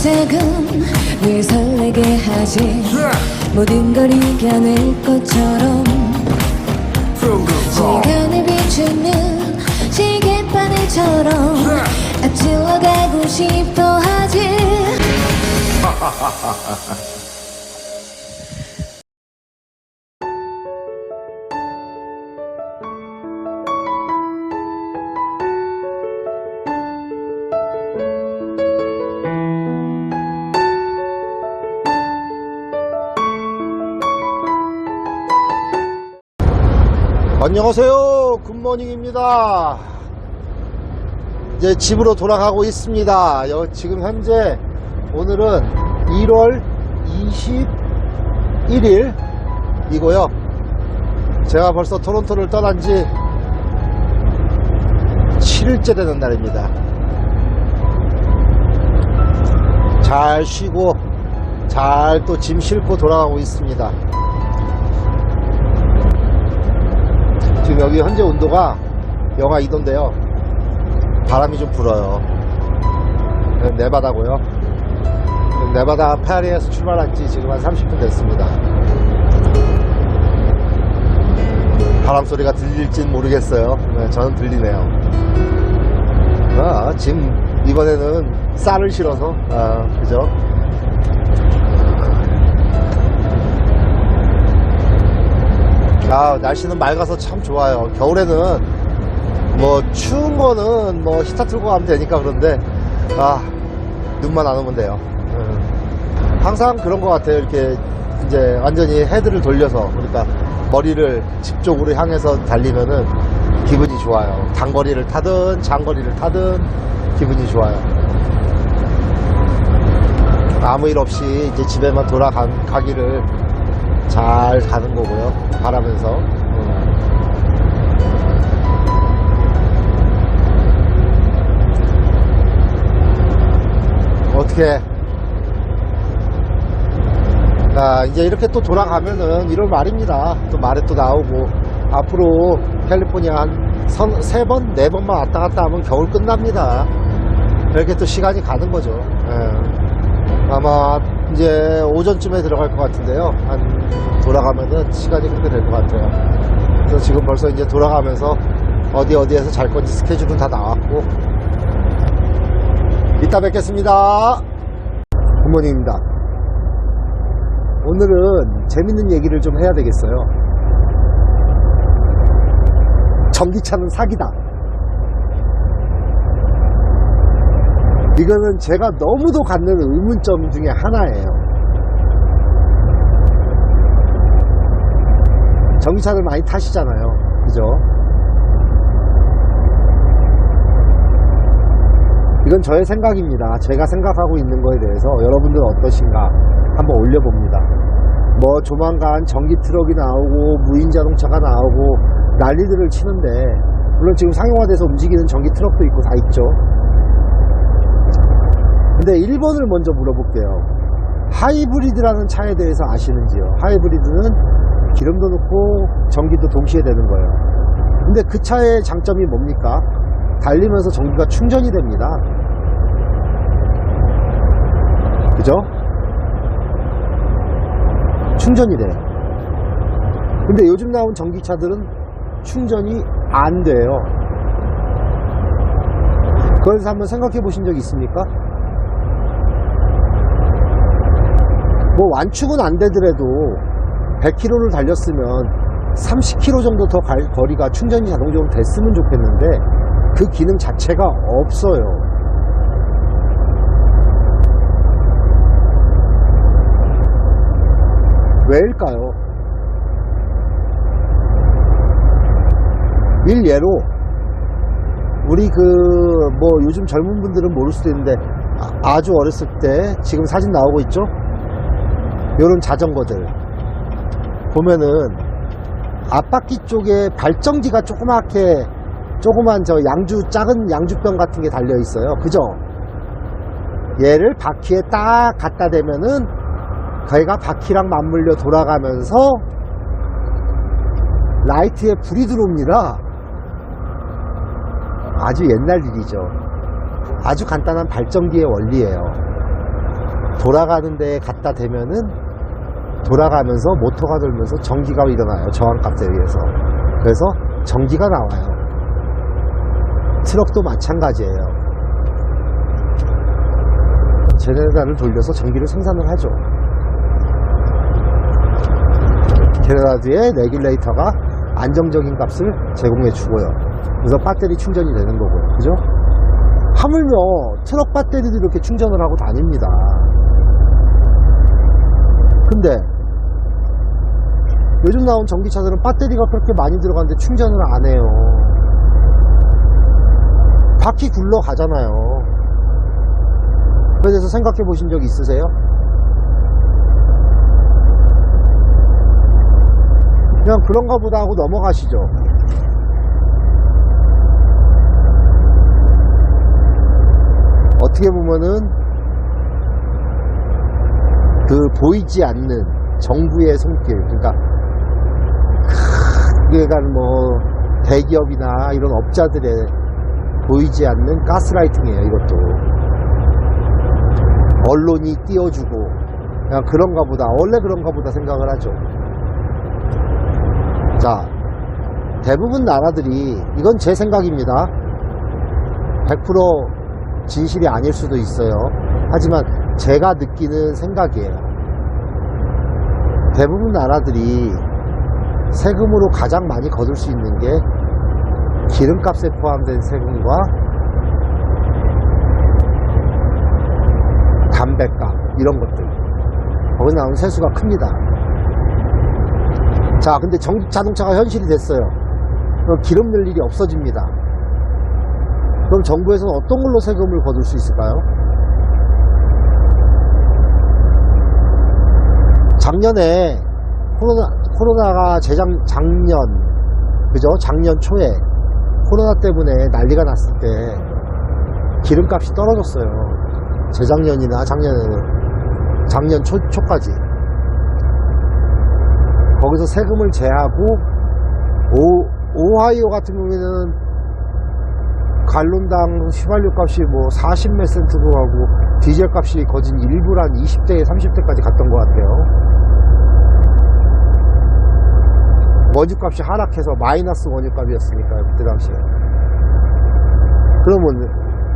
시작은 왜 설레게 하지. 모든 걸 이겨낼 것처럼. 시간을 비추는 시계바늘처럼. 앞질러 가고 싶어 하지 안녕하세요. 굿모닝입니다. 이제 집으로 돌아가고 있습니다. 여- 지금 현재 오늘은 1월 21일 이고요. 제가 벌써 토론토를 떠난 지 7일째 되는 날입니다. 잘 쉬고 잘 또 짐 싣고 돌아가고 있습니다. 지금 여기 현재 온도가 영하 2도인데요. 바람이 좀 불어요. 여기 네바다고요. 네바다 파리에서 출발한 지 지금 한 30분 됐습니다. 바람 소리가 들릴진 모르겠어요. 네, 저는 들리네요. 아, 지금 이번에는 쌀을 실어서, 아, 그죠? 아, 날씨는 맑아서 참 좋아요. 겨울에는 뭐 추운 거는 뭐 히터 틀고 가면 되니까 그런데 아 눈만 안 오면 돼요. 음. 항상 그런 것 같아요. 이렇게 이제 완전히 헤드를 돌려서 그러니까 머리를 집 쪽으로 향해서 달리면은 기분이 좋아요. 단거리를 타든 장거리를 타든 기분이 좋아요. 아무 일 없이 이제 집에만 돌아가기를 잘 가는 거고요. 바라면서. 음. 어떻게. 아, 이제 이렇게 또 돌아가면은 1월 말입니다. 또 말에 또 나오고. 앞으로 캘리포니아 한 선, 세 번, 네 번만 왔다 갔다 하면 겨울 끝납니다. 이렇게 또 시간이 가는 거죠. 예. 아마 이제 오전쯤에 들어갈 것 같은데요. 한 돌아가면은 시간이 그렇게 될 것 같아요. 그래서 지금 벌써 이제 돌아가면서 어디 어디에서 잘 건지 스케줄은 다 나왔고 이따 뵙겠습니다. 굿모닝입니다. 오늘은 재밌는 얘기를 좀 해야 되겠어요. 전기차는 사기다. 이거는 제가 너무도 갖는 의문점 중에 하나예요. 전기차들 많이 타시잖아요. 그죠? 이건 저의 생각입니다. 제가 생각하고 있는 거에 대해서 여러분들은 어떠신가 한번 올려봅니다. 뭐 조만간 전기 트럭이 나오고 무인 자동차가 나오고 난리들을 치는데 물론 지금 상용화돼서 움직이는 전기 트럭도 있고 다 있죠. 근데 1번을 먼저 물어볼게요. 하이브리드라는 차에 대해서 아시는지요? 하이브리드는 기름도 넣고 전기도 동시에 되는 거예요. 근데 그 차의 장점이 뭡니까? 달리면서 전기가 충전이 됩니다. 그죠? 충전이 돼요. 근데 요즘 나온 전기차들은 충전이 안 돼요. 그래서 한번 생각해 보신 적 있습니까? 뭐 완축은 안 되더라도 100km를 달렸으면 30km 정도 더갈 거리가 충전이 자동적으로 됐으면 좋겠는데 그 기능 자체가 없어요. 왜일까요? 일예로 우리 그 뭐 요즘 젊은 분들은 모를 수도 있는데 아, 아주 어렸을 때 지금 사진 나오고 있죠? 요런 자전거들. 보면은 앞바퀴 쪽에 발전기가 조그맣게 조그만 저 양주 작은 양주병 같은 게 달려 있어요. 그죠? 얘를 바퀴에 딱 갖다 대면은 걔가 바퀴랑 맞물려 돌아가면서 라이트에 불이 들어옵니다. 아주 옛날 일이죠. 아주 간단한 발전기의 원리예요 돌아가는 데에 갖다 대면은 돌아가면서 모터가 돌면서 전기가 일어나요. 저항값에 의해서. 그래서 전기가 나와요. 트럭도 마찬가지예요. 제네레이터를 돌려서 전기를 생산을 하죠. 제네레이터의 레귤레이터가 안정적인 값을 제공해 주고요. 그래서 배터리 충전이 되는 거고요. 그죠? 하물며 트럭 배터리도 이렇게 충전을 하고 다닙니다. 근데 요즘 나온 전기차들은 배터리가 그렇게 많이 들어가는데 충전을 안 해요. 바퀴 굴러가잖아요. 그에 대해서 생각해 보신 적 있으세요? 그냥 그런가 보다 하고 넘어가시죠. 어떻게 보면은 그 보이지 않는 정부의 손길, 그러니까 크게가 뭐 대기업이나 이런 업자들의 보이지 않는 가스라이팅이에요, 이것도. 언론이 띄워주고, 그냥 그런가 보다, 원래 그런가 보다 생각을 하죠. 자, 대부분 나라들이, 이건 제 생각입니다. 100% 진실이 아닐 수도 있어요. 하지만 제가 느끼는 생각이에요. 대부분 나라들이 세금으로 가장 많이 거둘 수 있는 게 기름값에 포함된 세금과 담배값 이런 것들 거기 나오는 세수가 큽니다. 자, 근데 전기 자동차가 현실이 됐어요. 그럼 기름 넣을 일이 없어집니다. 그럼 정부에서는 어떤 걸로 세금을 거둘 수 있을까요? 작년에 코로나, 코로나가 재작, 작년, 그죠? 작년 초에 코로나 때문에 난리가 났을 때 기름값이 떨어졌어요. 재작년이나 작년에는. 작년 초, 초까지. 거기서 세금을 제하고, 오, 오하이오 같은 경우에는 갈론당 휘발유 값이 뭐 40몇 센트도 하고 디젤 값이 거진 일부 한 20대, 30대까지 갔던 것 같아요. 원유 값이 하락해서 마이너스 원유 값이었으니까요, 그때 당시에. 그러면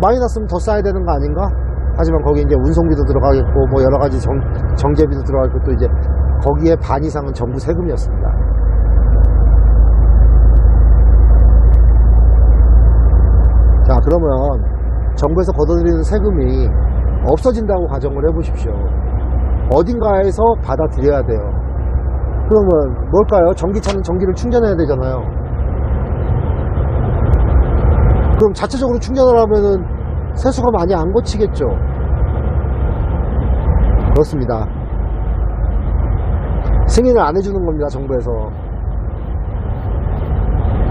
마이너스면 더 싸야 되는 거 아닌가? 하지만 거기 이제 운송비도 들어가겠고, 뭐 여러 가지 정, 정제비도 들어가겠고, 또 이제 거기에 반 이상은 정부 세금이었습니다. 자, 그러면 정부에서 걷어들이는 세금이 없어진다고 가정을 해보십시오. 어딘가에서 받아들여야 돼요. 그러면 뭘까요? 전기차는 전기를 충전해야 되잖아요. 그럼 자체적으로 충전을 하면은 세수가 많이 안 거치겠죠. 그렇습니다. 승인을 안 해주는 겁니다, 정부에서.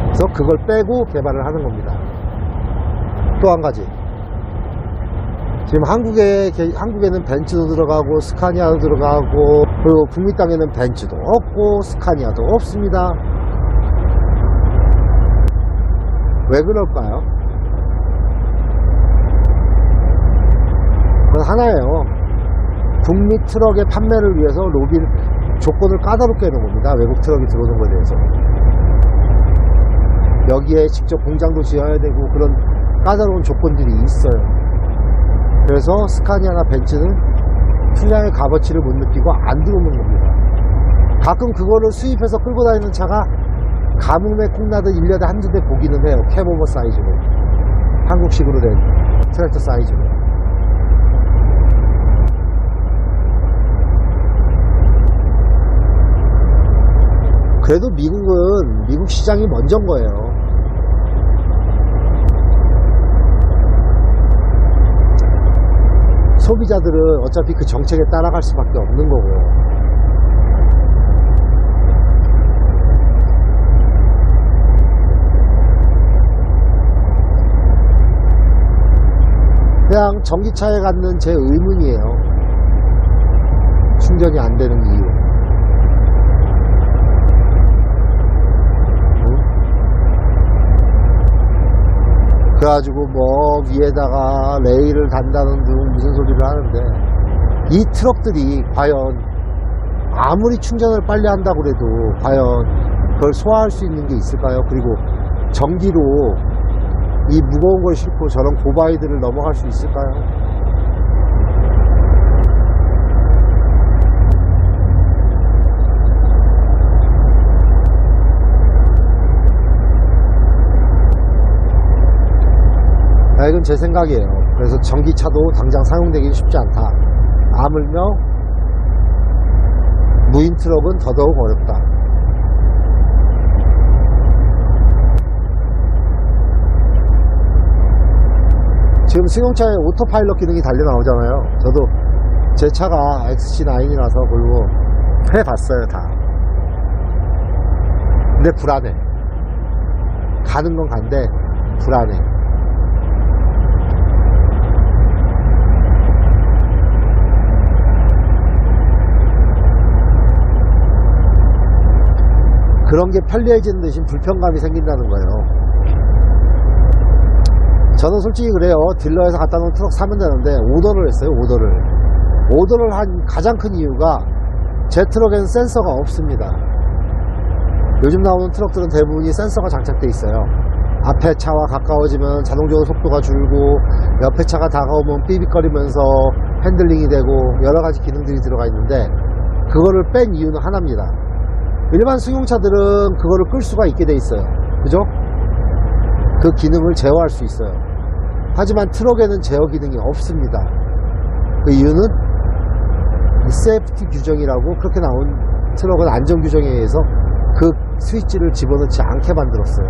그래서 그걸 빼고 개발을 하는 겁니다. 또 한 가지. 지금 한국에, 게- 한국에는 벤츠도 들어가고, 스카니아도 들어가고, 그리고 북미 땅에는 벤츠도 없고, 스카니아도 없습니다. 왜 그럴까요? 그건 하나예요. 북미 트럭의 판매를 위해서 로빈 조건을 까다롭게 해놓은 겁니다. 외국 트럭이 들어오는 거에 대해서. 여기에 직접 공장도 지어야 되고 그런 까다로운 조건들이 있어요. 그래서 스카니아나 벤츠는 풍량의 값어치를 못 느끼고 안 들어오는 겁니다. 가끔 그거를 수입해서 끌고 다니는 차가 가뭄에 콩나듯 1년에 한두 대 보기는 해요. 캐모버 사이즈로. 한국식으로 된 트랙터 사이즈로. 그래도 미국은 미국 시장이 먼저인 거예요. 소비자들은 어차피 그 정책에 따라갈 수밖에 없는 거고. 그냥 전기차에 갖는 제 의문이에요. 충전이 안 되는 이유. 그래가지고 뭐 위에다가 레일을 단다는 등 무슨 소리를 하는데 이 트럭들이 과연 아무리 충전을 빨리 한다고 해도 과연 그걸 소화할 수 있는 게 있을까요? 그리고 전기로 이 무거운 걸 싣고 저런 고바이드를 넘어갈 수 있을까요? 이건 제 생각이에요. 그래서 전기차도 당장 사용되기 쉽지 않다. 아물며 무인 트럭은 더더욱 어렵다. 지금 승용차에 오토파일럿 기능이 달려 나오잖아요. 저도 제 차가 XC9이라서 그리고 해봤어요, 다. 근데 불안해. 가는 건 간데 불안해. 그런 게 편리해지는 대신 불편감이 생긴다는 거예요. 저는 솔직히 그래요. 딜러에서 갖다 놓은 트럭 사면 되는데 오더를 했어요. 오더를. 오더를 한 가장 큰 이유가 제 트럭에는 센서가 없습니다. 요즘 나오는 트럭들은 대부분이 센서가 장착돼 있어요. 앞에 차와 가까워지면 자동적으로 속도가 줄고 옆에 차가 다가오면 삐빅거리면서 핸들링이 되고 여러 가지 기능들이 들어가 있는데 그거를 뺀 이유는 하나입니다. 일반 승용차들은 그거를 끌 수가 있게 돼 있어요. 그죠? 그 기능을 제어할 수 있어요. 하지만 트럭에는 제어 기능이 없습니다. 그 이유는 이 세이프티 규정이라고 그렇게 나온 트럭은 안전 규정에 의해서 그 스위치를 집어넣지 않게 만들었어요.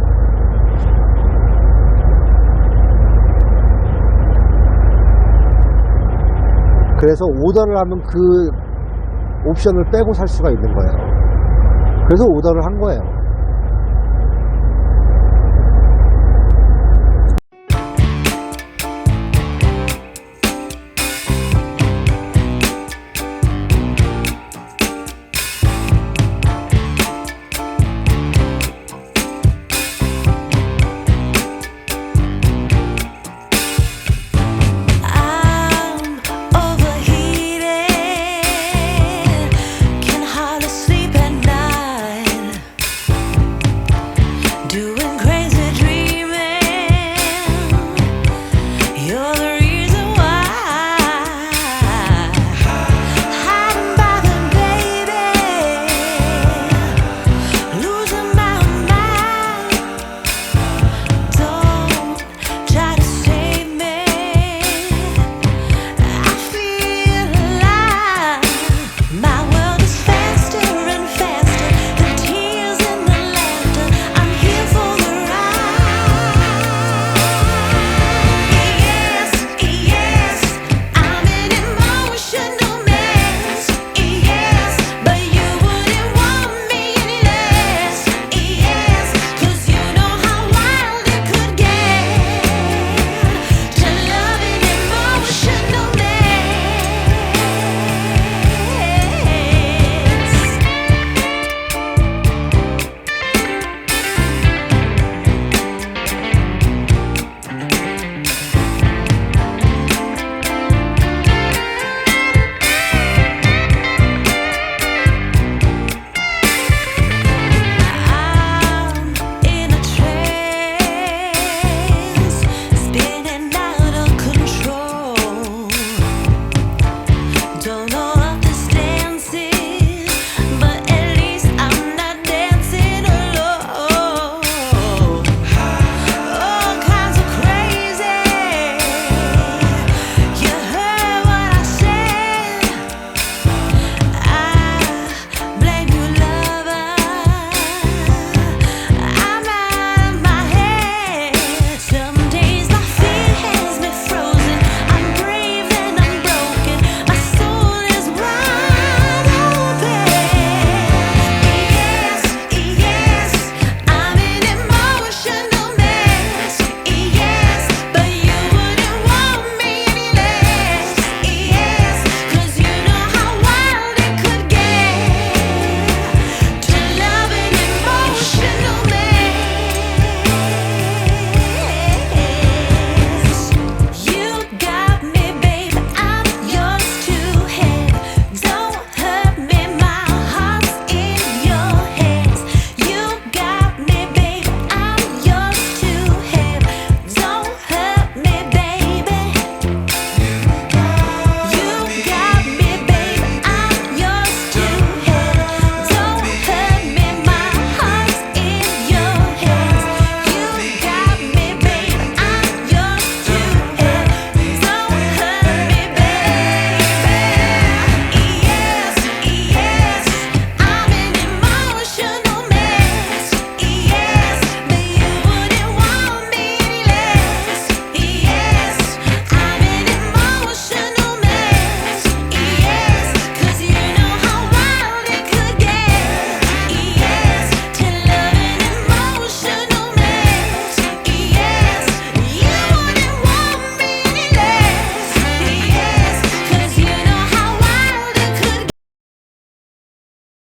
그래서 오더를 하면 그 옵션을 빼고 살 수가 있는 거예요. 그래서 오더를 한 거예요.